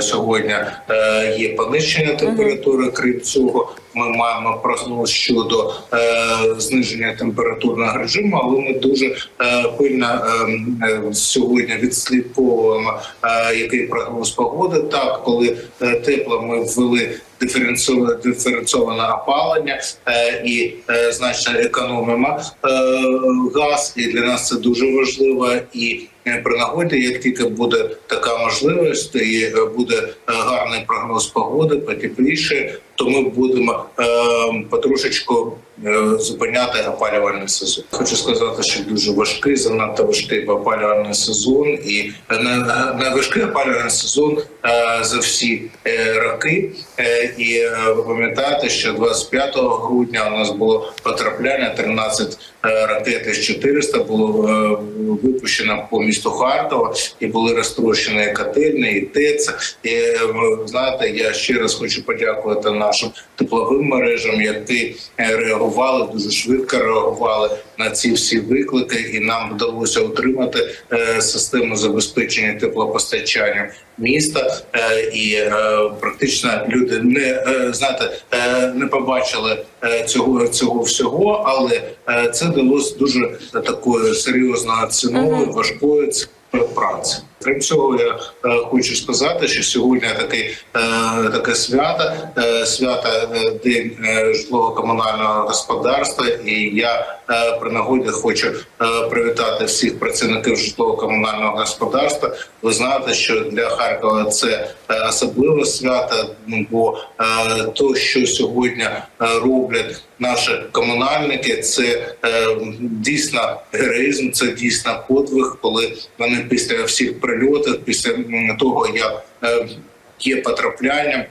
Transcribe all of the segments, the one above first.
Сьогодні е, є понищення температури. Крім цього, ми маємо прогноз щодо е, зниження температурного режиму, але ми дуже е, пильно е, е, сьогодні відслідковуємо, е, який прогноз погоди. Так, коли е, тепло, ми ввели диференціоване диференційоване опалення е, і е, значно економимо е, газ. І для нас це дуже важливо. І е, при нагоді, як тільки буде така можливість, і е, буде е, гарний прогноз погоди, потепліше, то ми будемо потрошечку е, зупиняти опалювальний сезон. Хочу сказати, що дуже важкий, занадто важкий опалювальний сезон, і не, не важкий опалювальний сезон е, за всі е, роки. Е, і е, ви пам'ятаєте, що 25 грудня у нас було потрапляння 13 е, ракет з 400 було е, випущено по місту Харкова, і були розтрощені котельні, і ТЕЦ. І е, знаєте, я ще раз хочу подякувати нашим тепловим мережам, які е, реагували дуже швидко реагували на ці всі виклики, і нам вдалося отримати е, систему забезпечення теплопостачання міста. Е, і е, практично люди не знаєте, не побачили цього цього всього, але це далось дуже такою серйозною ціною, важкою ціною праці. Крім цього, я е, хочу сказати, що сьогодні такий е, таке свято, е, свято е, день житлово-комунального господарства, і я при нагоді хочу привітати всіх працівників житлово-комунального господарства. Ви знаєте, що для Харкова це особливе свято, ну, бо то, що сьогодні роблять наші комунальники, це дійсно героїзм, це дійсно подвиг, коли вони після всіх прильотів, після того як е, є потрапляння.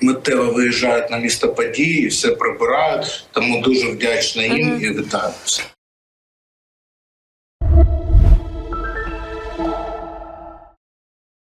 Миттєво виїжджають на місто події, все прибирають. Тому дуже вдячна їм і вітаю.